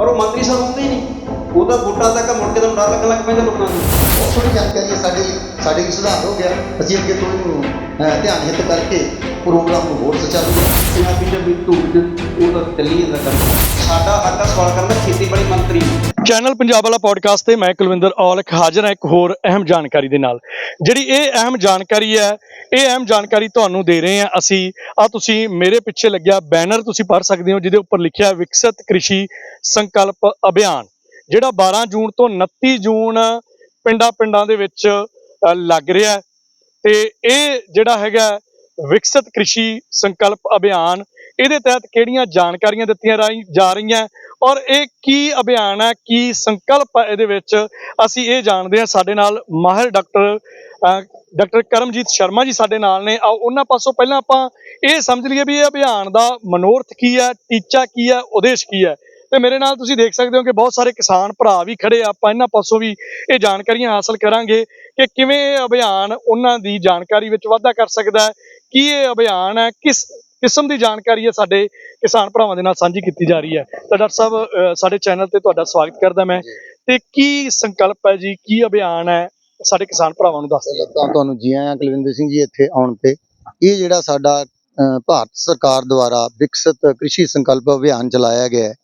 ਔਰ ਉਹ ਮੰਤਰੀ ਸਾਹਿਬ ਹੁੰਦੇ ਹੀ ਨਹੀਂ। ਉਹ ਤਾਂ ਵੋਟਾਂ ਤੱਕ ਮੁੜ ਕੇ ਤਾਂ ਡਰ ਲੱਗਣ ਲੱਗ ਪੈਂਦਾ ਲੋਕਾਂ ਨੂੰ ਬਹੁਤ ਥੋੜੀ ਜਾਣਕਾਰੀ ਹੈ ਸਾਡੇ ਲਈ ਸਾਡੇ ਲਈ ਸੁਧਾਰ ਹੋ ਗਿਆ। ਅਸੀਂ ਅੱਗੇ ਤੋਂ ਇਹਨੂੰ ਅਹ, ਧਿਆਨ ਹਿੱਤ ਕਰਕੇ ਪ੍ਰੋਗਰਾਮ ਨੂੰ ਹੋਰ ਸੁਚਾਰੂ ਬਣਾਵਾਂਗੇ। ਪੰਜਾਬੀ ਚ ਵੀ ਧੂੜ ਚ ਉਹ ਤਾਂ ਚੱਲੀ ਜਾਂਦਾ ਕੰਮ। ਸਾਡਾ ਹੱਕ ਆ ਸਵਾਲ ਕਰਨ ਦਾ ਖੇਤੀਬਾੜੀ ਮੰਤਰੀ ਨੂੰ। ਚੈਨਲ ਪੰਜਾਬ ਵਾਲਾ ਪੋਡਕਾਸਟ ਤੇ ਮੈਂ ਕੁਲਵਿੰਦਰ ਔਲਖ ਹਾਜ਼ਰ ਹਾਂ ਇੱਕ ਹੋਰ ਅਹਿਮ ਜਾਣਕਾਰੀ ਦੇ ਨਾਲ। ਜਿਹੜੀ ਇਹ ਅਹਿਮ ਜਾਣਕਾਰੀ ਹੈ ਇਹ ਅਹਿਮ ਜਾਣਕਾਰੀ ਤੁਹਾਨੂੰ ਦੇ ਰਹੇ ਹਾਂ ਅਸੀਂ। ਆ ਤੁਸੀਂ ਮੇਰੇ ਪਿੱਛੇ ਲੱਗਿਆ ਬੈਨਰ ਤੁਸੀਂ ਪੜ੍ਹ ਸਕਦੇ ਹੋ ਜਿਹਦੇ ਉੱਪਰ ਲਿਖਿਆ ਵਿਕਸਿਤ ਕ੍ਰਿਸ਼ੀ ਸੰਕਲਪ ਅਭਿਆਨ। ਜਿਹੜਾ 12 ਜੂਨ ਤੋਂ 29 ਜੂਨ ਪਿੰਡਾਂ ਪਿੰਡਾਂ ਦੇ ਵਿੱਚ ਲੱਗ ਰਿਹਾ ਹੈ। ਤੇ ਇਹ ਜਿਹੜਾ ਹੈਗਾ ਵਿਕਸਿਤ ਕ੍ਰਿਸ਼ੀ ਸੰਕਲਪ ਅਭਿਆਨ, ਇਹਦੇ ਤਹਿਤ ਕਿਹੜੀਆਂ ਜਾਣਕਾਰੀਆਂ ਦਿੱਤੀਆਂ ਰਾਈ- ਜਾ ਰਹੀਆਂ ਔਰ ਇਹ ਕੀ ਅਭਿਆਨ ਹੈ, ਕੀ ਸੰਕਲਪ ਹੈ ਇਹਦੇ ਵਿੱਚ, ਅਸੀਂ ਇਹ ਜਾਣਦੇ ਹਾਂ ਸਾਡੇ ਨਾਲ ਮਾਹਿਰ ਡਾਕਟਰ ਡਾਕਟਰ ਕਰਮਜੀਤ ਸ਼ਰਮਾ ਜੀ ਸਾਡੇ ਨਾਲ ਨੇ। ਆਓ, ਉਹਨਾਂ ਪਾਸੋਂ ਪਹਿਲਾਂ ਆਪਾਂ ਇਹ ਸਮਝ ਲਈਏ ਵੀ ਇਹ ਅਭਿਆਨ ਦਾ ਮਨੋਰਥ ਕੀ ਹੈ, ਟੀਚਾ ਕੀ ਹੈ, ਉਦੇਸ਼ ਕੀ ਹੈ। ਤੇ ਮੇਰੇ ਨਾਲ ਤੁਸੀਂ ਦੇਖ ਸਕਦੇ ਹੋ ਕਿ ਬਹੁਤ ਸਾਰੇ ਕਿਸਾਨ ਭਰਾ ਵੀ ਖੜੇ ਆ। ਆਪਾਂ ਇਹਨਾਂ ਪਾਸੋਂ ਵੀ ਇਹ ਜਾਣਕਾਰੀਆਂ ਹਾਸਲ ਕਰਾਂਗੇ ਕਿ ਕਿਵੇਂ ਇਹ ਅਭਿਆਨ ਉਹਨਾਂ ਦੀ ਜਾਣਕਾਰੀ ਵਿੱਚ ਵਾਧਾ ਕਰ ਸਕਦਾ ਹੈ ਕੀ ਇਹ ਅਭਿਆਨ ਹੈ ਕਿਸ ਕਿਸਮ ਦੀ ਜਾਣਕਾਰੀ ਹੈ ਸਾਡੇ ਕਿਸਾਨ ਭਰਾਵਾਂ ਦੇ ਨਾਲ ਸਾਂਝੀ ਕੀਤੀ ਜਾ ਰਹੀ ਹੈ। ਤਾਂ ਡਾਕਟਰ ਸਾਹਿਬ ਸਾਡੇ ਚੈਨਲ ਤੇ ਤੁਹਾਡਾ ਸਵਾਗਤ ਕਰਦਾ ਮੈਂ। ਤੇ ਕੀ ਸੰਕਲਪ ਹੈ ਜੀ ਕੀ ਅਭਿਆਨ ਹੈ ਸਾਡੇ ਕਿਸਾਨ ਭਰਾਵਾਂ ਨੂੰ ਦੱਸ ਦਿਓ। ਤਾਂ ਤੁਹਾਨੂੰ ਜੀ ਆਇਆਂ ਕੁਲਵਿੰਦਰ ਸਿੰਘ ਜੀ ਇੱਥੇ ਆਉਣ ਤੇ ਇਹ ਜਿਹੜਾ ਸਾਡਾ ਭਾਰਤ ਸਰਕਾਰ ਦੁਆਰਾ ਵਿਕਸਿਤ ਕ੍ਰਿਸ਼ੀ ਸੰਕਲਪ ਅਭਿਆਨ ਚਲਾਇਆ ਗਿਆ ਹੈ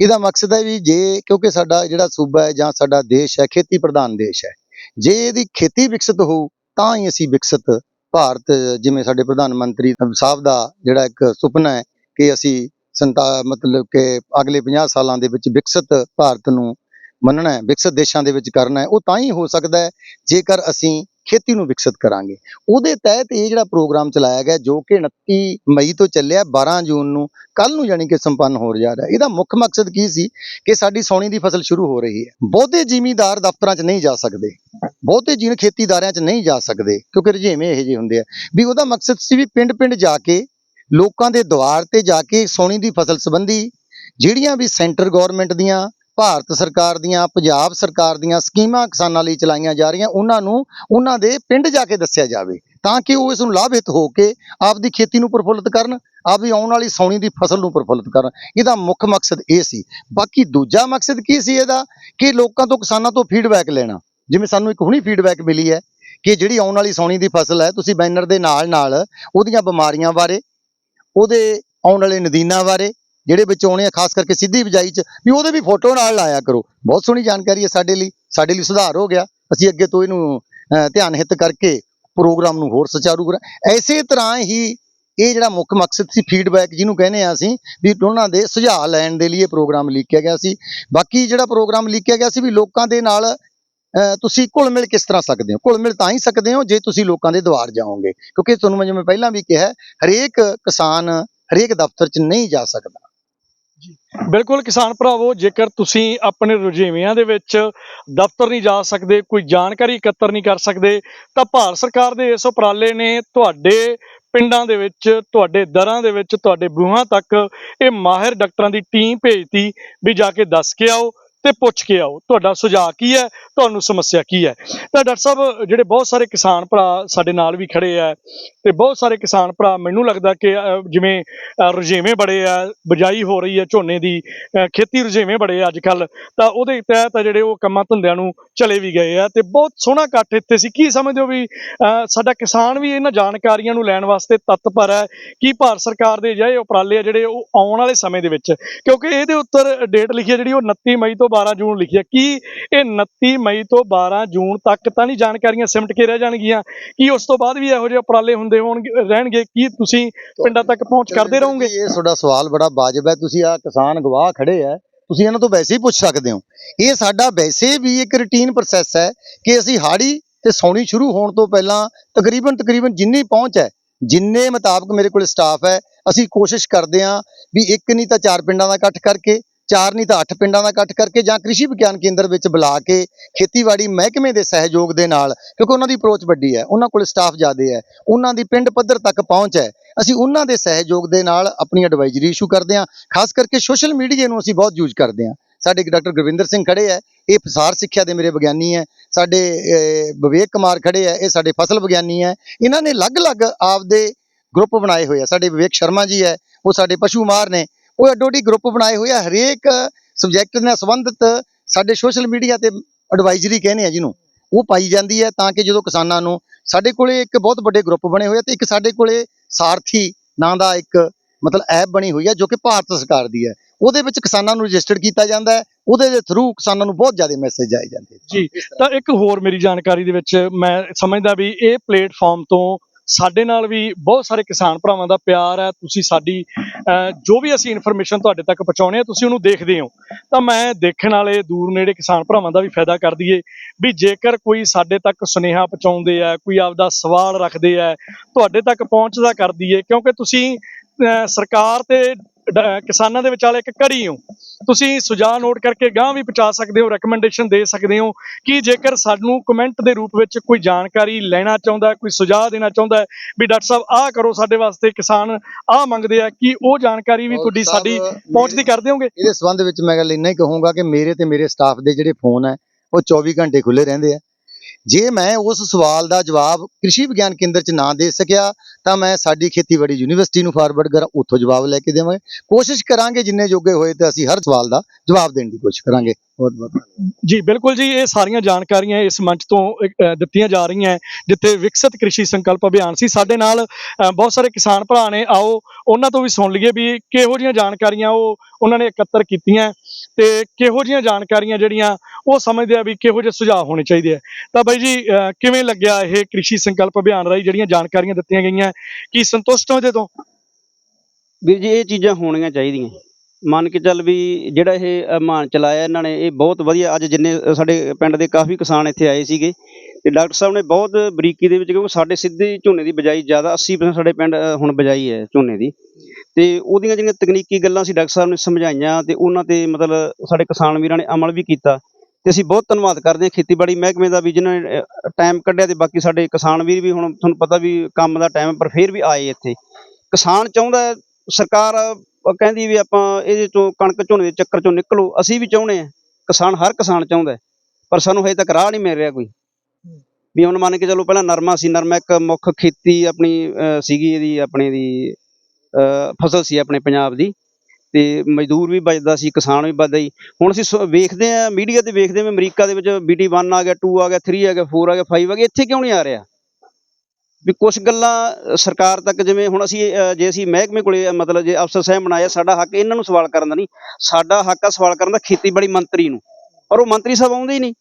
ਇਹਦਾ ਮਕਸਦ ਹੈ ਵੀ ਜੇ, ਕਿਉਂਕਿ ਸਾਡਾ ਜਿਹੜਾ ਸੂਬਾ ਹੈ ਜਾਂ ਸਾਡਾ ਦੇਸ਼ ਹੈ, ਖੇਤੀ ਪ੍ਰਧਾਨ ਦੇਸ਼ ਹੈ, ਜੇ ਇਹਦੀ ਖੇਤੀ ਵਿਕਸਿਤ ਹੋਊ, ਤਾਂ ਹੀ ਅਸੀਂ ਵਿਕਸਿਤ ਭਾਰਤ, ਜਿਵੇਂ ਸਾਡੇ ਪ੍ਰਧਾਨ ਮੰਤਰੀ ਸਾਹਿਬ ਦਾ ਜਿਹੜਾ ਇੱਕ ਸੁਪਨਾ ਹੈ ਕਿ ਅਸੀਂ ਸੰਤਾ, ਮਤਲਬ ਕਿ ਅਗਲੇ 50 ਸਾਲਾਂ ਦੇ ਵਿੱਚ ਵਿਕਸਿਤ ਭਾਰਤ ਨੂੰ ਮੰਨਣਾ ਹੈ, ਵਿਕਸਿਤ ਦੇਸ਼ਾਂ ਦੇ ਵਿੱਚ ਕਰਨਾ ਹੈ, ਉਹ ਤਾਂ ਹੀ ਹੋ ਸਕਦਾ ਹੈ, ਜੇਕਰ ਅਸੀਂ ਖੇਤੀ ਨੂੰ ਵਿਕਸਿਤ ਕਰਾਂਗੇ। ਉਹਦੇ ਤਹਿਤ ਇਹ ਜਿਹੜਾ ਪ੍ਰੋਗਰਾਮ ਚਲਾਇਆ ਗਿਆ, ਜੋ ਕਿ 29 ਮਈ ਤੋਂ ਚੱਲਿਆ 12 ਜੂਨ ਨੂੰ ਕੱਲ ਨੂੰ ਯਾਨੀ ਕਿ ਸੰਪੰਨ ਹੋ ਜਾ ਰਿਹਾ। ਇਹਦਾ ਮੁੱਖ ਮਕਸਦ ਕੀ ਸੀ? ਕਿ ਸਾਡੀ ਸੌਣੀ ਦੀ ਫਸਲ ਸ਼ੁਰੂ ਹੋ ਰਹੀ ਹੈ। ਬਹੁਤੇ ਜ਼ਿਮੀਂਦਾਰ ਦਫ਼ਤਰਾਂ 'ਚ ਨਹੀਂ ਜਾ ਸਕਦੇ। ਬਹੁਤੇ ਜੀਨ ਖੇਤੀਦਾਰਿਆਂ 'ਚ ਨਹੀਂ ਜਾ ਸਕਦੇ, ਕਿਉਂਕਿ ਰੁਝੇਵੇਂ ਇਹੋ ਜਿਹੇ ਹੁੰਦੇ ਆ। ਵੀ ਉਹਦਾ ਮਕਸਦ ਸੀ ਵੀ ਪਿੰਡ-ਪਿੰਡ ਜਾ ਕੇ, ਲੋਕਾਂ ਦੇ ਦੁਆਰ ਤੇ ਜਾ ਕੇ ਸੌਣੀ ਦੀ ਫਸਲ ਸੰਬੰਧੀ ਜਿਹੜੀਆਂ ਵੀ ਸੈਂਟਰ ਗਵਰਨਮੈਂਟ ਦੀਆਂ ਭਾਰਤ ਸਰਕਾਰ ਦੀਆਂ, ਪੰਜਾਬ ਸਰਕਾਰ ਦੀਆਂ ਸਕੀਮਾਂ ਕਿਸਾਨਾਂ ਲਈ ਚਲਾਈਆਂ ਜਾ ਰਹੀਆਂ, ਉਹਨਾਂ ਨੂੰ, ਉਹਨਾਂ ਦੇ ਪਿੰਡ ਜਾ ਕੇ ਦੱਸਿਆ ਜਾਵੇ, ਤਾਂ ਕਿ ਉਹ ਇਸ ਨੂੰ ਲਾਭਿਤ ਹੋ ਕੇ ਆਪਦੀ ਖੇਤੀ ਨੂੰ ਪ੍ਰਫੁੱਲਤ ਕਰਨ, ਆਪਦੀ ਆਉਣ ਵਾਲੀ ਸੌਣੀ ਦੀ ਫਸਲ ਨੂੰ ਪ੍ਰਫੁੱਲਤ ਕਰਨ। ਇਹਦਾ ਮੁੱਖ ਮਕਸਦ ਇਹ ਸੀ। ਬਾਕੀ ਦੂਜਾ ਮਕਸਦ ਕੀ ਸੀ ਇਹਦਾ? ਕਿ ਲੋਕਾਂ ਤੋਂ, ਕਿਸਾਨਾਂ ਤੋਂ ਫੀਡਬੈਕ ਲੈਣਾ। ਜਿਵੇਂ ਸਾਨੂੰ ਇੱਕ ਹੁਣੀ ਫੀਡਬੈਕ ਮਿਲੀ ਹੈ ਕਿ ਜਿਹੜੀ ਆਉਣ ਵਾਲੀ ਸੌਣੀ ਦੀ ਫਸਲ ਹੈ, ਤੁਸੀਂ ਬੈਨਰ ਦੇ ਨਾਲ ਨਾਲ ਉਹਦੀਆਂ ਬਿਮਾਰੀਆਂ ਬਾਰੇ, ਉਹਦੇ ਆਉਣ ਵਾਲੇ ਨਦੀਨਾਂ ਬਾਰੇ ਜਿਹੜੇ ਵਿੱਚ ਆ, ਖਾਸ ਕਰਕੇ ਸਿੱਧੀ ਬਿਜਾਈ 'ਚ, ਵੀ ਉਹਦੇ ਵੀ ਫੋਟੋ ਨਾਲ ਲਾਇਆ ਕਰੋ। ਬਹੁਤ ਸੋਹਣੀ ਜਾਣਕਾਰੀ ਹੈ ਸਾਡੇ ਲਈ ਸਾਡੇ ਲਈ ਸੁਧਾਰ ਹੋ ਗਿਆ। ਅਸੀਂ ਅੱਗੇ ਤੋਂ ਇਹਨੂੰ ਧਿਆਨ ਹਿੱਤ ਕਰਕੇ ਪ੍ਰੋਗਰਾਮ ਨੂੰ ਹੋਰ ਸੁਚਾਰੂ ਕਰਾਂ। ਐਸੇ ਤਰ੍ਹਾਂ ਹੀ ਇਹ ਜਿਹੜਾ ਮੁੱਖ ਮਕਸਦ ਸੀ ਫੀਡਬੈਕ ਜਿਹਨੂੰ ਕਹਿੰਦੇ ਆ ਅਸੀਂ, ਵੀ ਉਹਨਾਂ ਦੇ ਸੁਝਾਅ ਲੈਣ ਦੇ ਲਈ ਇਹ ਪ੍ਰੋਗਰਾਮ ਲਿਖਿਆ ਗਿਆ ਸੀ। ਬਾਕੀ ਜਿਹੜਾ ਪ੍ਰੋਗਰਾਮ ਲਿਖਿਆ ਗਿਆ ਸੀ ਵੀ ਲੋਕਾਂ ਦੇ ਨਾਲ ਤੁਸੀਂ ਘੁਲ ਮਿਲ ਕਿਸ ਤਰ੍ਹਾਂ ਸਕਦੇ ਹੋ? ਘੁਲ ਮਿਲ ਤਾਂ ਹੀ ਸਕਦੇ ਹੋ ਜੇ ਤੁਸੀਂ ਲੋਕਾਂ ਦੇ ਦੁਆਰ ਜਾਓਗੇ। ਕਿਉਂਕਿ ਤੁਹਾਨੂੰ ਮੈਂ ਜਿਵੇਂ ਪਹਿਲਾਂ ਵੀ ਕਿਹਾ ਹਰੇਕ ਕਿਸਾਨ, ਹਰੇਕ ਦਫ਼ਤਰ 'ਚ ਨਹੀਂ ਜਾ ਸਕਦਾ। ਬਿਲਕੁਲ ਕਿਸਾਨ ਭਰਾਵੋ, ਜੇਕਰ ਤੁਸੀਂ ਆਪਣੇ ਰੁਝੇਵਿਆਂ ਦੇ ਵਿੱਚ ਦਫ਼ਤਰ ਨਹੀਂ ਜਾ ਸਕਦੇ, ਕੋਈ ਜਾਣਕਾਰੀ ਇਕੱਤਰ ਨਹੀਂ ਕਰ ਸਕਦੇ, ਤਾਂ ਭਾਰਤ ਸਰਕਾਰ ਦੇ ਇਸ ਉਪਰਾਲੇ ਨੇ ਤੁਹਾਡੇ ਪਿੰਡਾਂ ਦੇ ਵਿੱਚ, ਤੁਹਾਡੇ ਦਰਾਂ ਦੇ ਵਿੱਚ, ਤੁਹਾਡੇ ਬੂਹਾਂ ਤੱਕ ਇਹ ਮਾਹਿਰ ਡਾਕਟਰਾਂ ਦੀ ਟੀਮ ਭੇਜਤੀ ਵੀ ਜਾ ਕੇ ਦੱਸ ਕੇ ਆਓ। ਤੇ ਪੁੱਛ ਕੇ ਆਓ, ਤੁਹਾਡਾ ਸੁਝਾਅ ਕੀ ਹੈ, ਤੁਹਾਨੂੰ ਸਮੱਸਿਆ ਕੀ ਹੈ? ਤਾਂ ਡਾਕਟਰ ਸਾਹਿਬ, ਜਿਹੜੇ ਬਹੁਤ ਸਾਰੇ ਕਿਸਾਨ ਭਰਾ ਸਾਡੇ ਨਾਲ ਵੀ ਖੜੇ ਆ, ਤੇ ਬਹੁਤ ਸਾਰੇ ਕਿਸਾਨ ਭਰਾ ਮੈਨੂੰ ਲੱਗਦਾ ਕਿ ਜਿਵੇਂ ਰੁਝੇਵੇਂ ਬੜੇ ਆ, ਬਜਾਈ ਹੋ ਰਹੀ ਹੈ ਝੋਨੇ ਦੀ ਖੇਤੀ ਰੁਝੇਵੇਂ ਬੜੇ ਆ ਅੱਜ ਕੱਲ ਤਾਂ ਉਹਦੇ ਤਹਿਤ ਆ ਜਿਹੜੇ ਉਹ ਕੰਮਾਂ ਧੰਦਿਆਂ ਨੂੰ ਚਲੇ ਵੀ ਗਏ ਆ, ਤੇ ਬਹੁਤ ਸੋਹਣਾ ਇਕੱਠ ਇੱਥੇ ਸੀ। ਕੀ ਸਮਝਦੇ ਹੋ ਵੀ ਸਾਡਾ ਕਿਸਾਨ ਵੀ ਇਹਨਾਂ ਜਾਣਕਾਰੀਆਂ ਨੂੰ ਲੈਣ ਵਾਸਤੇ ਤਤਪਰ ਹੈ, ਕੀ ਭਾਰਤ ਸਰਕਾਰ ਦੇ ਅਜਿਹੇ ਉਪਰਾਲੇ ਆ ਜਿਹੜੇ ਉਹ ਆਉਣ ਵਾਲੇ ਸਮੇਂ ਦੇ ਵਿੱਚ? ਕਿਉਂਕਿ ਇਹਦੇ ਉੱਤਰ ਡੇਟ ਲਿਖੀ ਹੈ ਜਿਹੜੀ ਉਹ 29 ਮਈ ਤੋਂ 12 ਜੂਨ ਲਿਖੀ ਹੈ। ਕੀ ਇਹ 29 ਮਈ ਤੋਂ 12 ਜੂਨ ਤੱਕ ਤਾਂ ਨਹੀਂ ਜਾਣਕਾਰੀਆਂ ਸਿਮਟ ਕੇ ਰਹਿ ਜਾਣਗੀਆਂ? ਕੀ ਉਸ ਤੋਂ ਬਾਅਦ ਵੀ ਇਹੋ ਜਿਹੇ ਉਪਰਾਲੇ ਹੁੰਦੇ ਹੋਣਗੇ ਰਹਿਣਗੇ? ਕੀ ਤੁਸੀਂ ਪਿੰਡਾਂ ਤੱਕ ਪਹੁੰਚ ਕਰਦੇ ਰਹੋਗੇ? ਇਹ ਤੁਹਾਡਾ ਸਵਾਲ ਬੜਾ ਵਾਜਬ ਹੈ। ਤੁਸੀਂ ਆ ਕਿਸਾਨ ਗਵਾਹ ਖੜੇ ਆ। ਤੁਸੀਂ ਇਹਨਾਂ ਤੋਂ ਵੈਸੇ ਹੀ ਪੁੱਛ ਸਕਦੇ ਹੋ। ਇਹ ਸਾਡਾ ਵੈਸੇ ਵੀ ਇੱਕ ਰੁਟੀਨ ਪ੍ਰੋਸੈਸ ਹੈ ਕਿ ਅਸੀਂ ਹਾੜੀ ਤੇ ਸੌਣੀ ਸ਼ੁਰੂ ਹੋਣ ਤੋਂ ਪਹਿਲਾਂ ਤਕਰੀਬਨ ਤਕਰੀਬਨ ਜਿੰਨੀ ਪਹੁੰਚ ਹੈ ਜਿੰਨੇ ਮੁਤਾਬਕ ਮੇਰੇ ਕੋਲ ਸਟਾਫ ਹੈ ਅਸੀਂ ਕੋਸ਼ਿਸ਼ ਕਰਦੇ ਹਾਂ ਵੀ ਇੱਕ ਨਹੀਂ ਤਾਂ ਚਾਰ ਪਿੰਡਾਂ ਦਾ ਇਕੱਠ ਕਰਕੇ ਚਾਰ ਨਹੀਂ ਤਾਂ ਅੱਠ ਪਿੰਡਾਂ ਦਾ ਇਕੱਠ ਕਰਕੇ ਜਾਂ ਕ੍ਰਿਸ਼ੀ ਵਿਗਿਆਨ ਕੇਂਦਰ ਵਿੱਚ ਬੁਲਾ ਕੇ ਖੇਤੀਬਾੜੀ ਮਹਿਕਮੇ ਦੇ ਸਹਿਯੋਗ ਦੇ ਨਾਲ, ਕਿਉਂਕਿ ਉਹਨਾਂ ਦੀ ਅਪਰੋਚ ਵੱਡੀ ਹੈ, ਉਹਨਾਂ ਕੋਲ ਸਟਾਫ ਜ਼ਿਆਦੇ ਹੈ, ਉਹਨਾਂ ਦੀ ਪਿੰਡ ਪੱਧਰ ਤੱਕ ਪਹੁੰਚ ਹੈ, ਅਸੀਂ ਉਹਨਾਂ ਦੇ ਸਹਿਯੋਗ ਦੇ ਨਾਲ ਆਪਣੀ ਐਡਵਾਈਜ਼ਰੀ ਇਸ਼ੂ ਕਰਦੇ ਹਾਂ, ਖਾਸ ਕਰਕੇ ਸੋਸ਼ਲ ਮੀਡੀਆ ਨੂੰ ਅਸੀਂ ਬਹੁਤ ਯੂਜ਼ ਕਰਦੇ ਹਾਂ। ਸਾਡੇ ਡਾਕਟਰ ਗੁਰਵਿੰਦਰ ਸਿੰਘ ਖੜੇ ਹੈ, ਇਹ ਫਸਾਰ ਸਿੱਖਿਆ ਦੇ ਮੇਰੇ ਵਿਗਿਆਨੀ ਹੈ, ਸਾਡੇ ਵਿਵੇਕ ਕੁਮਾਰ ਖੜੇ ਹੈ, ਇਹ ਸਾਡੇ ਫਸਲ ਵਿਗਿਆਨੀ ਹੈ, ਇਹਨਾਂ ਨੇ ਅਲੱਗ-ਅਲੱਗ ਆਪਦੇ ਗਰੁੱਪ ਬਣਾਏ ਹੋਏ ਆ, ਸਾਡੇ ਵਿਵੇਕ ਸ਼ਰਮਾ ਜੀ ਹੈ, ਉਹ ਸਾਡੇ ਪਸ਼ੂ ਮਾਰ ਨੇ ਉਹ ਅੱਡੋ ਅੱਡੀ ਗਰੁੱਪ ਬਣਾਏ ਹੋਏ ਆ, ਹਰੇਕ ਸਬਜੈਕਟ ਨਾਲ ਸੰਬੰਧਿਤ ਸਾਡੇ ਸੋਸ਼ਲ ਮੀਡੀਆ ਤੇ ਐਡਵਾਈਜ਼ਰੀ ਕਹਿੰਦੇ ਆ ਜਿਹਨੂੰ, ਉਹ ਪਾਈ ਜਾਂਦੀ ਹੈ ਤਾਂ ਕਿ ਜਦੋਂ ਕਿਸਾਨਾਂ ਨੂੰ ਸਾਡੇ ਕੋਲੇ ਇੱਕ ਬਹੁਤ ਵੱਡੇ ਗਰੁੱਪ ਬਣੇ ਹੋਏ ਆ ਤੇ ਇੱਕ ਸਾਡੇ ਕੋਲੇ ਸਾਰਥੀ ਨਾਂ ਦਾ ਇੱਕ ਮਤਲਬ ਐਪ ਬਣੀ ਹੋਈ ਹੈ ਜੋ ਕਿ ਭਾਰਤ ਸਰਕਾਰ ਦੀ ਹੈ। ਉਹਦੇ ਵਿੱਚ ਕਿਸਾਨਾਂ ਨੂੰ ਰਜਿਸਟਰਡ ਕੀਤਾ ਜਾਂਦਾ ਹੈ, ਉਹਦੇ ਦੇ ਥਰੂ ਕਿਸਾਨਾਂ ਨੂੰ ਬਹੁਤ ਜ਼ਿਆਦਾ ਮੈਸੇਜ ਆਏ ਜਾਂਦੇ ਜੀ, ਤਾਂ ਇੱਕ ਹੋਰ ਮੇਰੀ ਜਾਣਕਾਰੀ ਦੇ ਵਿੱਚ ਮੈਂ ਸਮਝਦਾ ਵੀ ਇਹ ਪਲੇਟਫਾਰਮ ਤੋਂ ਸਾਡੇ ਨਾਲ ਵੀ ਬਹੁਤ ਸਾਰੇ ਕਿਸਾਨ ਭਰਾਵਾਂ ਦਾ ਪਿਆਰ ਹੈ। ਤੁਸੀਂ ਸਾਡੀ ਜੋ ਵੀ ਅਸੀਂ ਇਨਫੋਰਮੇਸ਼ਨ ਤੁਹਾਡੇ ਤੱਕ ਪਹੁੰਚਾਉਣੇ ਆ ਤੁਸੀਂ ਉਹਨੂੰ ਦੇਖਦੇ ਹੋ। ਤਾਂ ਮੈਂ ਦੇਖਣ ਵਾਲੇ ਦੂਰ ਨੇੜੇ ਕਿਸਾਨ ਭਰਾਵਾਂ ਦਾ ਵੀ ਫਾਇਦਾ ਕਰ ਦਈਏ ਵੀ ਜੇਕਰ ਕੋਈ ਸਾਡੇ ਤੱਕ ਸੁਨੇਹਾ ਪਹੁੰਚਾਉਂਦੇ ਆ ਕੋਈ ਆਪਦਾ ਸਵਾਲ ਰੱਖਦੇ ਆ ਤੁਹਾਡੇ ਤੱਕ ਪਹੁੰਚਦਾ ਕਰ ਦਈਏ। ਕਿਉਂਕਿ ਤੁਸੀਂ ਸਰਕਾਰ ਤੇ ਕਿਸਾਨਾਂ ਦੇ ਵਿਚਾਲੇ ਇੱਕ ਕੜੀ ਹੋ। ਤੁਸੀਂ ਸੁਝਾਅ ਨੋਟ ਕਰਕੇ ਗਾਂ ਵੀ ਪਹੁੰਚਾ ਸਕਦੇ ਹੋ ਰეკਮੈਂਡੇਸ਼ਨ ਦੇ ਸਕਦੇ ਹੋ ਕਿ ਜੇਕਰ ਸਾਨੂੰ ਕਮੈਂਟ ਦੇ ਰੂਪ ਵਿੱਚ ਕੋਈ ਜਾਣਕਾਰੀ ਲੈਣਾ ਚਾਹੁੰਦਾ ਕੋਈ ਸੁਝਾਅ ਦੇਣਾ ਚਾਹੁੰਦਾ ਵੀ ਡਾਕਟਰ ਸਾਹਿਬ ਆਹ ਕਰੋ ਸਾਡੇ ਵਾਸਤੇ ਕਿਸਾਨ ਆਹ ਮੰਗਦੇ ਆ ਕਿ ਉਹ ਜਾਣਕਾਰੀ ਵੀ ਤੁਹਾਡੀ ਸਾਡੀ ਪਹੁੰਚਦੀ ਕਰ ਦਿਓਗੇ? ਇਹਦੇ ਸੰਬੰਧ ਵਿੱਚ ਮੈਂ ਗੱਲ ਇੰਨਾ ਹੀ ਕਹੂੰਗਾ ਕਿ ਮੇਰੇ ਤੇ ਮੇਰੇ ਸਟਾਫ ਦੇ ਜਿਹੜੇ ਫੋਨ ਹੈ ਉਹ 24 ਘੰਟੇ ਖੁੱਲੇ ਰਹਿੰਦੇ ਆ। ਜੇ ਮੈਂ ਉਸ ਸਵਾਲ ਦਾ ਜਵਾਬ ਕ੍ਰਿਸ਼ੀ ਵਿਗਿਆਨ ਕੇਂਦਰ 'ਚ ਨਾ ਦੇ ਸਕਿਆ, ਤਾਂ ਮੈਂ ਸਾਡੀ ਖੇਤੀਬਾੜੀ ਯੂਨੀਵਰਸਿਟੀ ਨੂੰ ਫਾਰਵਰਡ ਕਰਾਂ, ਉੱਥੋਂ ਜਵਾਬ ਲੈ ਕੇ ਦੇਵਾਂਗੇ। ਕੋਸ਼ਿਸ਼ ਕਰਾਂਗੇ ਜਿੰਨੇ ਜੋਗੇ ਹੋਏ ਤੇ ਅਸੀਂ ਹਰ ਸਵਾਲ ਦਾ ਜਵਾਬ ਦੇਣ ਦੀ ਕੋਸ਼ਿਸ਼ ਕਰਾਂਗੇ। ਬਹੁਤ ਬਹੁਤ ਜੀ, ਬਿਲਕੁਲ ਜੀ, ਇਹ ਸਾਰੀਆਂ ਜਾਣਕਾਰੀਆਂ ਇਸ ਮੰਚ ਤੋਂ ਦਿੱਤੀਆਂ ਜਾ ਰਹੀਆਂ ਜਿੱਥੇ ਵਿਕਸਿਤ ਕ੍ਰਿਸ਼ੀ ਸੰਕਲਪ ਅਭਿਆਨ ਸੀ। ਸਾਡੇ ਨਾਲ ਬਹੁਤ ਸਾਰੇ ਕਿਸਾਨ ਭਰਾ ਨੇ, ਆਓ, ਉਹਨਾਂ ਤੋਂ ਵੀ ਸੁਣ ਲਈਏ ਵੀ ਕਿਹੋ ਜਿਹੀਆਂ ਜਾਣਕਾਰੀਆਂ ਉਹ, ਉਹਨਾਂ ਨੇ ਇਕੱਤਰ ਕੀਤੀਆਂ ਤੇ ਕਿਹੋ ਜਿਹੀਆਂ ਜਾਣਕਾਰੀਆਂ ਜਿਹੜੀਆਂ ਉਹ ਸਮਝਦੇ ਆ ਵੀ ਕਿਹੋ ਜਿਹੇ ਸੁਝਾਅ ਹੋਣੇ ਚਾਹੀਦੇ ਆ। ਤਾਂ ਬਾਈ ਜੀ ਅਹ, ਕਿਵੇਂ ਲੱਗਿਆ ਇਹ ਕ੍ਰਿਸ਼ੀ ਸੰਕਲਪ ਅਭਿਆਨ ਰਾਹੀਂ ਜਿਹੜੀਆਂ ਜਾਣਕਾਰੀਆਂ ਦਿੱਤੀਆਂ ਗਈਆਂ? ਕੀ ਸੰਤੁਸ਼ਟ ਹੋ ਇਹਦੇ ਤੋਂ? ਵੀਰ ਜੀ ਇਹ ਚੀਜ਼ਾਂ ਹੋਣੀਆਂ ਚਾਹੀਦੀਆਂ। ਮੰਨ ਕੇ ਚੱਲ ਵੀ ਜਿਹੜਾ ਇਹ ਮਾਨ ਚਲਾਇਆ ਇਹਨਾਂ ਨੇ ਇਹ ਬਹੁਤ ਵਧੀਆ। ਅੱਜ ਜਿੰਨੇ ਸਾਡੇ ਪਿੰਡ ਦੇ ਕਾਫੀ ਕਿਸਾਨ ਇੱਥੇ ਆਏ ਸੀਗੇ। ਤੇ ਡਾਕਟਰ ਸਾਹਿਬ ਨੇ ਬਹੁਤ ਬਰੀਕੀ ਦੇ ਵਿੱਚ, ਕਿਉਂਕਿ ਸਾਡੇ ਸਿੱਧੇ ਝੋਨੇ ਦੀ ਬਜਾਈ ਜ਼ਿਆਦਾ 80% ਸਾਡੇ ਪਿੰਡ ਹੁਣ ਬਜਾਈ ਹੈ ਝੋਨੇ ਦੀ। ਤੇ ਉਹਦੀਆਂ ਜਿਹੜੀਆਂ ਤਕਨੀਕੀ ਗੱਲਾਂ ਸੀ ਡਾਕਟਰ ਸਾਹਿਬ ਨੇ ਸਮਝਾਈਆਂ ਤੇ ਉਹਨਾਂ ਤੇ ਮਤਲਬ ਸਾਡੇ ਕਿਸਾਨ ਵੀਰਾਂ ਨੇ ਅਮਲ ਵੀ ਕੀਤਾ। ਤੇ ਅਸੀਂ ਬਹੁਤ ਧੰਨਵਾਦ ਕਰਦੇ ਹਾਂ ਖੇਤੀਬਾੜੀ ਮਹਿਕਮੇ ਦਾ ਵੀ, ਜਿਨ੍ਹਾਂ ਨੇ ਟਾਈਮ ਕੱਢਿਆ ਤੇ ਬਾਕੀ ਸਾਡੇ ਕਿਸਾਨ ਵੀਰ ਵੀ ਹੁਣ ਤੁਹਾਨੂੰ ਪਤਾ ਵੀ ਕੰਮ ਦਾ ਟਾਈਮ ਪਰ ਫੇਰ ਵੀ ਆਏ ਇੱਥੇ। ਕਿਸਾਨ ਚਾਹੁੰਦਾ ਸਰਕਾਰ ਕਹਿੰਦੀ ਵੀ ਆਪਾਂ ਇਹਦੇ ਤੋਂ ਕਣਕ ਝੋਨੇ ਦੇ ਚੱਕਰ ਚੋਂ ਨਿਕਲੋ, ਅਸੀਂ ਵੀ ਚਾਹੁੰਦੇ ਹਾਂ। ਕਿਸਾਨ, ਹਰ ਕਿਸਾਨ ਚਾਹੁੰਦਾ ਪਰ ਸਾਨੂੰ ਹਜੇ ਤੱਕ ਰਾਹ ਨਹੀਂ ਮਿਲ ਰਿਹਾ ਕੋਈ। ਵੀ ਹੁਣ ਮੰਨ ਕੇ ਚੱਲੋ ਪਹਿਲਾਂ ਨਰਮਾ ਸੀ, ਨਰਮਾ ਇੱਕ ਮੁੱਖ ਖੇਤੀ ਆਪਣੀ ਸੀਗੀ ਇਹਦੀ, ਆਪਣੇ ਦੀ ਫਸਲ ਸੀ ਆਪਣੇ ਪੰਜਾਬ ਦੀ ਤੇ ਮਜ਼ਦੂਰ ਵੀ ਬਚਦਾ ਸੀ, ਕਿਸਾਨ ਵੀ ਬਚਦਾ ਸੀ। ਹੁਣ ਅਸੀਂ ਸੁ- ਵੇਖਦੇ ਆ ਮੀਡੀਆ ਤੇ ਵੇਖਦੇ ਆ ਵੀ ਅਮਰੀਕਾ ਦੇ ਵਿੱਚ BT 1 ਆ ਗਿਆ 2 ਆ ਗਿਆ 3 ਆ ਗਿਆ 4 ਆ ਗਿਆ 5 ਆ ਗਿਆ, ਇੱਥੇ ਕਿਉਂ ਨਹੀਂ ਆ ਰਿਹਾ? ਵੀ ਕੁਝ ਗੱਲਾਂ ਸਰਕਾਰ ਤੱਕ ਜਿਵੇਂ ਹੁਣ ਅਸੀਂ ਜੇ ਅਸੀਂ ਮਹਿਕਮੇ ਕੋਲੇ, ਮਤਲਬ ਜੇ ਅਫਸਰ ਸਾਹਿਬ ਬਣਾਇਆ, ਸਾਡਾ ਹੱਕ ਇਹਨਾਂ ਨੂੰ ਸਵਾਲ ਕਰਨ ਦਾ ਨਹੀਂ, ਸਾਡਾ ਹੱਕ ਆ ਸਵਾਲ ਕਰਨ ਦਾ ਖੇਤੀਬਾੜੀ ਮੰਤਰੀ ਨੂੰ। ਪਰ ਉਹ ਮੰਤਰੀ ਸਾਹਿਬ ਆਉਂਦੇ ਹੀ ਨਹੀਂ।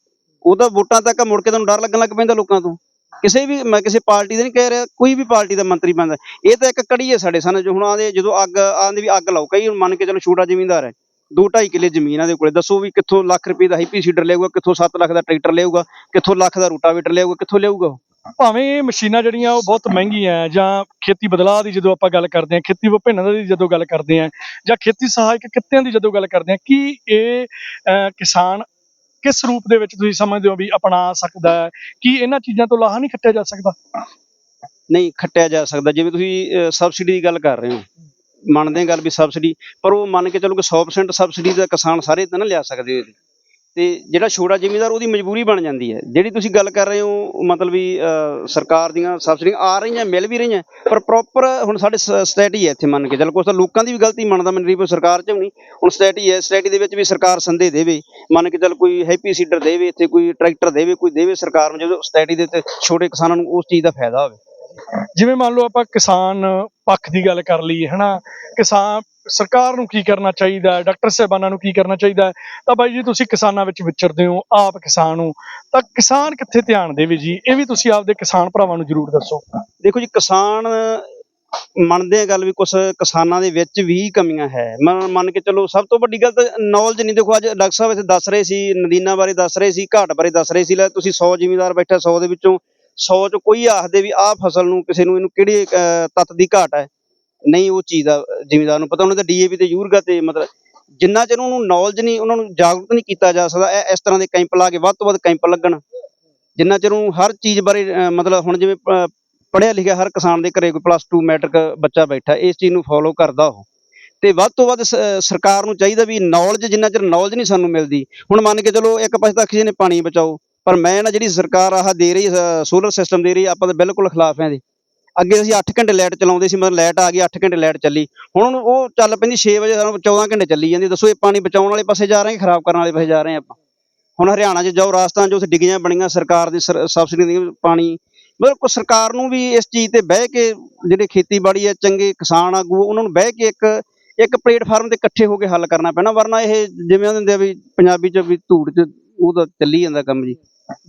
ਉਹਦਾ ਵੋਟਾਂ ਤੱਕ ਮੁੜ ਕੇ ਤੁਹਾਨੂੰ ਡਰ ਲੱਗਣ ਲੱਗ ਪੈਂਦਾ ਲੋਕਾਂ ਤੋਂ। ਕਿਸੇ ਵੀ ਮੈਂ ਕਿਸੇ ਪਾਰਟੀ ਦਾ ਨਹੀਂ ਕਹਿ ਰਿਹਾ, ਕੋਈ ਵੀ ਪਾਰਟੀ ਦਾ ਮੰਤਰੀ ਬਣਦਾ। ਇਹ ਤਾਂ ਇੱਕ ਕੜੀ ਹੈ ਸਾਡੇ ਸਾਹਮਣੇ, ਜੋ ਹੁਣ ਆਦੇ ਜਦੋਂ ਅੱਗ ਆਂਦੇ ਵੀ ਅੱਗ ਲਾਓ, ਕਈ ਹੁਣ ਮੰਨ ਕੇ ਚਲੋ ਛੋਟਾ ਜ਼ਿਮੀਂਦਾਰ ਹੈ, ਦੋ ਢਾਈ ਕਿੱਲੇ ਜ਼ਮੀਨ ਆ ਦੇ ਕੋਲੇ, ਦੱਸੋ ਵੀ ਕਿੱਥੋਂ ਲੱਖ ਰੁਪਏ ਦਾ ਹੈਪੀ ਸੀਡਰ ਲਿਆਊਗਾ, ਕਿੱਥੋਂ 7 ਲੱਖ ਦਾ ਟਰੈਕਟਰ ਲਿਆਊਗਾ, ਕਿੱਥੋਂ ਲੱਖ ਦਾ ਰੂਟਾਵੇਟਰ ਲਿਆਊਗਾ, ਕਿੱਥੋਂ ਲਿਆਊਗਾ ਭਾਵੇਂ ਇਹ ਮਸ਼ੀਨਾਂ ਜਿਹੜੀਆਂ ਉਹ ਬਹੁਤ ਮਹਿੰਗੀਆਂ ਜਾਂ ਖੇਤੀ ਬਦਲਾਅ ਦੀ ਜਦੋਂ ਆਪਾਂ ਗੱਲ ਕਰਦੇ ਹਾਂ, ਖੇਤੀ ਵਿਭਿੰਨਤਾ ਦੀ ਜਦੋਂ ਗੱਲ ਕਰਦੇ ਹਾਂ, ਜਾਂ ਖੇਤੀ ਸਹਾਇਕ ਕਿੱਤਿਆਂ ਦੀ ਜਦੋਂ ਗੱਲ ਕਰਦੇ ਹਾਂ, ਕੀ ਇਹ ਕਿਸਾਨ ਕਿਸ ਰੂਪ ਦੇ ਵਿੱਚ ਤੁਸੀਂ ਸਮਝਦੇ ਹੋ ਵੀ ਅਪਣਾ ਸਕਦਾ ਹੈ? ਕੀ ਇਹਨਾਂ ਚੀਜ਼ਾਂ ਤੋਂ ਲਾਹਾ ਨਹੀਂ ਖੱਟਿਆ ਜਾ ਸਕਦਾ? ਨਹੀਂ, ਖੱਟਿਆ ਜਾ ਸਕਦਾ। ਜਿਵੇਂ ਤੁਸੀਂ ਸਬਸਿਡੀ ਦੀ ਗੱਲ ਕਰ ਰਹੇ ਹੋ। ਮੰਨਦੇ ਗੱਲ ਵੀ ਸਬਸਿਡੀ ਪਰ ਉਹ ਮੰਨ ਕੇ ਚੱਲੋ ਕਿ 100% ਸਬਸਿਡੀ ਦਾ ਕਿਸਾਨ ਸਾਰੇ ਤਾਂ ਨਾ ਲਿਆ ਸਕਦੇ ਉਹਦੇ ਤੇ ਜਿਹੜਾ ਛੋਟਾ ਜ਼ਿਮੀਂਦਾਰ ਉਹਦੀ ਮਜਬੂਰੀ ਬਣ ਜਾਂਦੀ ਹੈ। ਜਿਹੜੀ ਤੁਸੀਂ ਗੱਲ ਕਰ ਰਹੇ ਹੋ, ਮਤਲਬ ਵੀ ਸਰਕਾਰ ਦੀਆਂ ਸਬਸਿਡੀਆਂ ਆ ਰਹੀਆਂ, ਮਿਲ ਵੀ ਰਹੀਆਂ, ਪਰ ਪ੍ਰੋਪਰ ਹੁਣ ਸਾਡੇ ਸਟੇਟੀ ਹੈ ਇੱਥੇ ਮੰਨ ਕੇ ਚੱਲ ਕੁਛ ਤਾਂ ਲੋਕਾਂ ਦੀ ਵੀ ਗਲਤੀ ਮੰਨਦਾ ਮੈਂ ਨਹੀਂ ਸਰਕਾਰ ਚ ਵੀ ਨਹੀਂ। ਹੁਣ ਸਟੇਟੀ ਹੈ, ਸਟੇਟੀ ਦੇ ਵਿੱਚ ਵੀ ਸਰਕਾਰ ਸੰਦੇ ਦੇਵੇ, ਮੰਨ ਕੇ ਚੱਲ ਕੋਈ ਹੈਪੀ ਸੀਡਰ ਦੇਵੇ, ਇੱਥੇ ਕੋਈ ਟਰੈਕਟਰ ਦੇਵੇ, ਕੋਈ ਦੇਵੇ ਸਰਕਾਰ ਨੂੰ, ਜਦੋਂ ਸਟੇਟੀ ਦੇ ਤੇ ਛੋਟੇ ਕਿਸਾਨਾਂ ਨੂੰ ਉਸ ਚੀਜ਼ ਦਾ ਫਾਇਦਾ ਹੋਵੇ। ਜਿਵੇਂ ਮੰਨ ਲਓ ਆਪਾਂ ਕਿਸਾਨ ਪੱਖ ਦੀ ਗੱਲ ਕਰ ਲਈਏ, ਹਨਾ? ਕਿਸਾਨ, ਸਰਕਾਰ ਨੂੰ ਕੀ ਕਰਨਾ ਚਾਹੀਦਾ ਹੈ? ਡਾਕਟਰ ਸਾਹਿਬਾਨਾਂ ਨੂੰ ਕੀ ਕਰਨਾ ਚਾਹੀਦਾ ਹੈ? ਤਾਂ ਬਾਈ ਜੀ, ਤੁਸੀਂ ਕਿਸਾਨਾਂ ਵਿੱਚ ਵਿਚਰਦੇ ਹੋ, ਆਪ ਕਿਸਾਨ ਹੋ। ਤਾਂ ਕਿਸਾਨ ਕਿੱਥੇ ਧਿਆਨ ਦੇਵੇ ਜੀ? ਇਹ ਵੀ ਤੁਸੀਂ ਆਪਦੇ ਕਿਸਾਨ ਭਰਾਵਾਂ ਨੂੰ ਜ਼ਰੂਰ ਦੱਸੋ। ਦੇਖੋ ਜੀ, ਕਿਸਾਨ ਮੰਨਦੇ ਆ ਗੱਲ ਵੀ ਕੁਝ ਕਿਸਾਨਾਂ ਦੇ ਵਿੱਚ ਵੀ ਕਮੀਆਂ ਹੈ। ਮੰਨ ਮੰਨ ਕੇ ਚਲੋ, ਸਭ ਤੋਂ ਵੱਡੀ ਗੱਲ ਤਾਂ ਨੌਲੇਜ ਨਹੀਂ। ਦੇਖੋ, ਅੱਜ ਡਾਕਟਰ ਸਾਹਿਬ ਇੱਥੇ ਦੱਸ ਰਹੇ ਸੀ, ਨਦੀਨਾਂ ਬਾਰੇ ਦੱਸ ਰਹੇ ਸੀ, ਘਾਟ ਬਾਰੇ ਦੱਸ ਰਹੇ ਸੀ। ਲੈ, ਤੁਸੀਂ 100 ਜ਼ਿਮੀਂਦਾਰ ਬੈਠਾ 100 ਦੇ ਵਿੱਚੋਂ 100 ਚ ਕੋਈ ਆਖਦੇ ਵੀ ਆਹ ਫਸਲ ਨੂੰ ਕਿਸੇ ਨੂੰ ਇਹਨੂੰ ਕਿਹੜੇ ਅਹ, ਤੱਤ ਦੀ ਘਾਟ ਹੈ। ਨਹੀਂ ਉਹ ਚੀਜ਼ ਦਾ ਜ਼ਿਮੀਦਾਰ ਨੂੰ ਪਤਾ ਉਹਨਾਂ ਦਾ ਡੀਏਪੀ ਤੇ ਯੂਰਗਾ ਤੇ ਮਤਲਬ ਜਿੰਨਾ ਚਿਰ ਉਹਨੂੰ ਨੌਲੇਜ ਨਹੀਂ ਉਹਨਾਂ ਨੂੰ ਜਾਗਰੂਕ ਨਹੀਂ ਕੀਤਾ ਜਾ ਸਕਦਾ ਇਹ- ਇਸ ਤਰ੍ਹਾਂ ਦੇ ਕੈਂਪ ਲਾ ਕੇ ਵੱਧ ਤੋਂ ਵੱਧ ਕੈਂਪ ਲੱਗਣ। ਜਿੰਨਾ ਚਿਰ ਉਹਨੂੰ ਹਰ ਚੀਜ਼ ਬਾਰੇ ਅਹ, ਮਤਲਬ ਹੁਣ ਜਿਵੇਂ ਅਹ, ਪੜ੍ਹਿਆ ਲਿਖਿਆ ਹਰ ਕਿਸਾਨ ਦੇ ਘਰੇ ਕੋਈ ਪਲੱਸ 2 ਮੈਟ੍ਰਿਕ ਬੱਚਾ ਬੈਠਾ ਇਸ ਚੀਜ਼ ਨੂੰ ਫੋਲੋ ਕਰਦਾ ਉਹ। ਤੇ ਵੱਧ ਤੋਂ ਵੱਧ ਸਰਕਾਰ ਨੂੰ ਚਾਹੀਦਾ ਵੀ ਨੌਲੇਜ ਜਿੰਨਾ ਚਿਰ ਨੌਲੇਜ ਨਹੀਂ ਸਾਨੂੰ ਮਿਲਦੀ ਹੁਣ ਮੰਨ ਕੇ ਚਲੋ ਇੱਕ ਪਾਸੇ ਤਾਂ ਕਿਸੇ ਨੇ ਪਾਣੀ ਬਚਾਓ। ਪਰ ਮੈਂ ਨਾ ਜਿਹੜੀ ਸਰਕਾਰ ਆਹ ਦੇ ਰਹੀ ਸੋਲਰ ਸਿਸਟਮ ਦੇ ਰਹੀ, ਆਪਾਂ ਤਾਂ ਬਿਲਕੁਲ ਖਿਲਾਫ ਹਾਂ ਜੀ ਅੱਗੇ ਅਸੀਂ 8 ਘੰਟੇ ਲਾਈਟ ਚਲਾਉਂਦੇ ਸੀ, ਮਤਲਬ ਲਾਈਟ ਆ ਗਈ 8 ਘੰਟੇ ਲਾਈਟ ਚੱਲੀ। ਹੁਣ ਉਹ ਚੱਲ ਪੈਂਦੀ 6 ਵਜੇ ਸਾਨੂੰ 14 ਘੰਟੇ ਚੱਲੀ ਜਾਂਦੀ। ਦੱਸੋ ਇਹ ਪਾਣੀ ਬਚਾਉਣ ਵਾਲੇ ਪਾਸੇ ਜਾ ਰਹੇ ਹਾਂ ਖਰਾਬ ਕਰਨ ਵਾਲੇ ਪਾਸੇ ਜਾ ਰਹੇ ਹਾਂ ਆਪਾਂ? ਹੁਣ ਹਰਿਆਣਾ 'ਚ ਜਾਓ, ਰਾਜਸਥਾਨ 'ਚ ਉੱਥੇ ਡਿੱਗੀਆਂ ਬਣੀਆਂ ਸਰਕਾਰ ਦੀ ਸਰ- ਸਬਸਿਡੀ ਦੀ ਪਾਣੀ। ਮਤਲਬ ਕੋ ਸਰਕਾਰ ਨੂੰ ਵੀ ਇਸ ਚੀਜ਼ ਤੇ ਬਹਿ ਕੇ ਜਿਹੜੇ ਖੇਤੀਬਾੜੀ ਹੈ ਚੰਗੇ ਕਿਸਾਨ ਆਗੂ, ਉਹਨਾਂ ਨੂੰ ਬਹਿ ਕੇ ਇੱਕ ਇੱਕ ਪਲੇਟਫਾਰਮ ਤੇ ਇਕੱਠੇ ਹੋ ਕੇ ਹੱਲ ਕਰਨਾ ਪੈਣਾ। ਵਰਨਾ ਇਹ ਜਿਵੇਂ ਹੁੰਦੇ ਆ ਵੀ ਪੰਜਾਬੀ 'ਚ ਵੀ ਧੂੜ 'ਚ ਉਹ ਤਾਂ ਚੱਲੀ ਜਾਂਦਾ ਕੰਮ ਜੀ।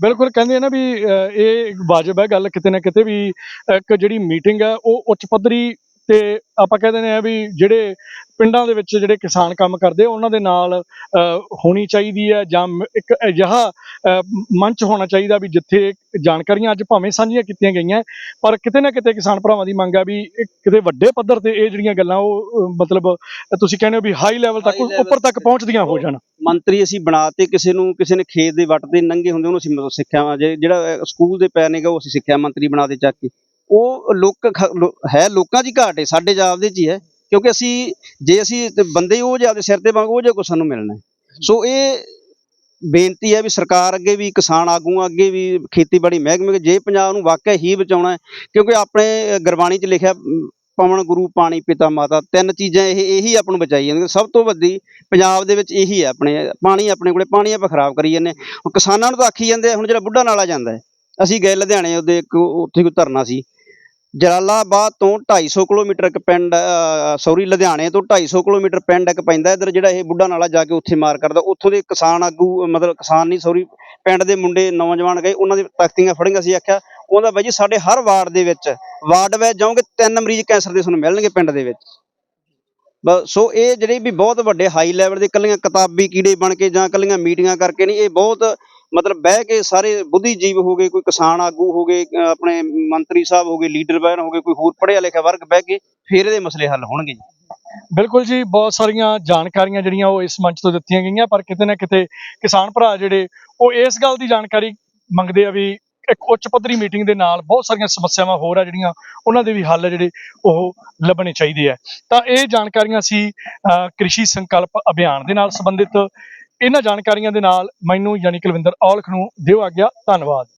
ਬਿਲਕੁਲ ਕਹਿੰਦੇ ਆ ਨਾ ਵੀ ਅਹ, ਇਹ ਵਾਜਬ ਹੈ ਗੱਲ ਕਿਤੇ ਨਾ ਕਿਤੇ ਵੀ ਇੱਕ ਜਿਹੜੀ ਮੀਟਿੰਗ ਹੈ ਉਹ ਉੱਚ ਪੱਧਰੀ ਤੇ ਆਪਾਂ ਕਹਿੰਦੇ ਨੇ ਆ ਵੀ ਜਿਹੜੇ ਪਿੰਡਾਂ ਦੇ ਵਿੱਚ ਜਿਹੜੇ ਕਿਸਾਨ ਕੰਮ ਕਰਦੇ ਉਹਨਾਂ ਦੇ ਨਾਲ ਹੋਣੀ ਚਾਹੀਦੀ ਹੈ ਜਾਂ ਇੱਕ ਅਜਿਹਾ ਮੰਚ ਹੋਣਾ ਚਾਹੀਦਾ ਵੀ ਜਿੱਥੇ ਜਾਣਕਾਰੀਆਂ ਅੱਜ ਭਾਵੇਂ ਸਾਂਝੀਆਂ ਕੀਤੀਆਂ ਗਈਆਂ ਪਰ ਕਿਤੇ ਨਾ ਕਿਤੇ ਕਿਸਾਨ ਭਰਾਵਾਂ ਦੀ ਮੰਗ ਆ ਵੀ ਕਿਤੇ ਵੱਡੇ ਪੱਧਰ ਤੇ ਇਹ ਜਿਹੜੀਆਂ ਗੱਲਾਂ ਉਹ ਮਤਲਬ ਤੁਸੀਂ ਕਹਿੰਦੇ ਹੋ ਵੀ ਹਾਈ ਲੈਵਲ ਤੱਕ ਉੱਪਰ ਤੱਕ ਪਹੁੰਚਦੀਆਂ ਹੋ ਜਾਣ। ਮੰਤਰੀ ਅਸੀਂ ਬਣਾਤੇ ਕਿਸੇ ਨੂੰ ਕਿਸੇ ਨੇ ਖੇਤ ਦੇ ਵੱਟ ਦੇ ਨੰਗੇ ਹੁੰਦੇ ਉਹਨੂੰ ਅਸੀਂ ਮਤਲਬ ਸਿੱਖਿਆ ਜਿਹੜਾ ਸਕੂਲ ਦੇ ਪੈ ਨੇਗਾ ਉਹ ਅਸੀਂ ਸਿੱਖਿਆ ਮੰਤਰੀ ਬਣਾਤੇ ਚੱਕ ਕੇ। ਉਹ ਲੋਕ ਹੈ ਲੋਕਾਂ ਦੀ ਘਾਟ ਹੈ ਸਾਡੇ ਜਾਬ ਦੇ ਚ ਹੀ ਹੈ। ਕਿਉਂਕਿ ਅਸੀਂ, ਜੇ ਅਸੀਂ ਬੰਦੇ ਉਹ ਜੇ ਆਪਦੇ ਸਿਰ ਤੇ ਮੰਗ ਉਹ ਜੇ ਕੋ ਸਾਨੂੰ ਮਿਲਣਾ ਸੋ ਇਹ ਬੇਨਤੀ ਹੈ ਵੀ ਸਰਕਾਰ ਅੱਗੇ ਵੀ, ਕਿਸਾਨ ਆਗੂਆਂ ਅੱਗੇ ਵੀ, ਖੇਤੀਬਾੜੀ ਮਹਿਕਮੇ ਜੇ ਪੰਜਾਬ ਨੂੰ ਵਾਕਿਆ ਹੀ ਬਚਾਉਣਾ ਹੈ, ਕਿਉਂਕਿ ਆਪਣੇ ਗੁਰਬਾਣੀ 'ਚ ਲਿਖਿਆ ਪਵਨ ਗੁਰੂ, ਪਾਣੀ, ਪਿਤਾ, ਮਾਤਾ, ਤਿੰਨ ਚੀਜ਼ਾਂ ਇਹ, ਇਹੀ ਆਪ ਨੂੰ ਬਚਾਈ ਜਾਂਦੀਆਂ। ਸਭ ਤੋਂ ਵੱਡੀ ਪੰਜਾਬ ਦੇ ਵਿੱਚ ਇਹੀ ਹੈ ਆਪਣੇ, ਪਾਣੀ ਆਪਣੇ ਕੋਲੇ, ਪਾਣੀ ਆਪਾਂ ਖਰਾਬ ਕਰੀ ਜਾਂਦੇ ਹੁਣ ਕਿਸਾਨਾਂ ਨੂੰ ਤਾਂ ਆਖੀ ਜਾਂਦੇ ਹੁਣ ਜਿਹੜਾ ਬੁੱਢਾ ਨਾਲਾ ਜਾਂਦਾ ਅਸੀਂ ਗਏ ਲੁਧਿਆਣੇ, ਉਹਦੇ ਇੱਕ, ਉੱਥੇ ਕੋਈ ਧਰਨਾ ਸੀ। ਜਲਾਲਾਬਾਦ ਤੋਂ 250 ਕਿਲੋਮੀਟਰ ਇੱਕ ਪਿੰਡ ਸੌਰੀ, ਲੁਧਿਆਣੇ ਤੋਂ 250 ਕਿਲੋਮੀਟਰ ਪਿੰਡ ਇੱਕ ਪੈਂਦਾ। ਇਧਰ ਜਿਹੜਾ ਇਹ ਬੁੱਢਾ ਨਾਲਾ ਜਾ ਕੇ ਉੱਥੇ ਮਾਰ ਕਰਦਾ। ਉੱਥੋਂ ਦੇ ਕਿਸਾਨ ਆਗੂ, ਮਤਲਬ ਕਿਸਾਨ ਨਹੀਂ, ਸੌਰੀ, ਪਿੰਡ ਦੇ ਮੁੰਡੇ, ਨੌਜਵਾਨ ਗਏ। ਉਹਨਾਂ ਦੀ ਤਖਤੀਆਂ ਫੜੀਆਂ ਸੀ ਆਖਿਆ, ਉਹਦਾ ਬਾਈ ਜੀ, ਸਾਡੇ ਹਰ ਵਾਰਡ ਦੇ ਵਿੱਚ ਵਾਰਡ ਵਿੱਚ ਜਾਓਗੇ, ਤਿੰਨ ਮਰੀਜ਼ ਕੈਂਸਰ ਦੇ ਤੁਹਾਨੂੰ ਮਿਲਣਗੇ ਪਿੰਡ ਦੇ ਵਿੱਚ। ਬਸ ਸੋ ਇਹ ਜਿਹੜੇ ਵੀ ਬਹੁਤ ਵੱਡੇ ਹਾਈ ਲੈਵਲ ਦੇ ਇਕੱਲੀਆਂ ਕਿਤਾਬੀ ਕੀੜੇ ਬਣ ਕੇ ਜਾਂ ਇਕੱਲੀਆਂ ਮੀਟਿੰਗਾਂ ਕਰਕੇ ਨਹੀਂ, ਇਹ ਬਹੁਤ ਮਤਲਬ ਬਹਿ ਕੇ ਸਾਰੇ ਬੁੱਧੀਜੀਵ ਹੋ ਗਏ ਕੋਈ ਕਿਸਾਨ ਆਗੂ ਹੋ ਗਏ ਆਪਣੇ ਮੰਤਰੀ ਸਾਹਿਬ ਹੋ ਗਏ ਲੀਡਰ ਬੈਨ ਹੋ ਗਏ ਕੋਈ ਹੋਰ ਪੜ੍ਹਿਆ ਲਿਖਿਆ ਵਰਗ ਬਹਿ ਕੇ ਫਿਰ ਇਹਦੇ ਮਸਲੇ ਹੱਲ ਹੋਣਗੇ ਜੀ। ਬਿਲਕੁਲ ਜੀ ਬਹੁਤ ਸਾਰੀਆਂ ਜਾਣਕਾਰੀਆਂ ਜਿਹੜੀਆਂ ਉਹ ਇਸ ਮੰਚ ਤੋਂ ਦਿੱਤੀਆਂ ਗਈਆਂ ਪਰ ਕਿਤੇ ਨਾ ਕਿਤੇ ਕਿਸਾਨ ਭਰਾ ਜਿਹੜੇ ਉਹ ਇਸ ਗੱਲ ਦੀ ਜਾਣਕਾਰੀ ਮੰਗਦੇ ਆ ਵੀ ਇੱਕ ਉੱਚ ਪੱਧਰੀ ਮੀਟਿੰਗ ਦੇ ਨਾਲ ਬਹੁਤ ਸਾਰੀਆਂ ਸਮੱਸਿਆਵਾਂ ਹੋਰ ਆ ਜਿਹੜੀਆਂ ਉਹਨਾਂ ਦੇ ਵੀ ਹੱਲ ਜਿਹੜੇ ਉਹ ਲੱਭਣੇ ਚਾਹੀਦੇ ਆ। ਤਾਂ ਇਹ ਜਾਣਕਾਰੀਆਂ ਸੀ ਅਹ, ਕ੍ਰਿਸ਼ੀ ਸੰਕਲਪ ਅਭਿਆਨ ਦੇ ਨਾਲ ਸੰਬੰਧਿਤ ਇਹਨਾਂ ਜਾਣਕਾਰੀਆਂ ਦੇ ਨਾਲ ਮੈਨੂੰ ਯਾਨੀ ਕੁਲਵਿੰਦਰ ਔਲਖ ਨੂੰ ਦਿਓ ਆਗਿਆ ਧੰਨਵਾਦ।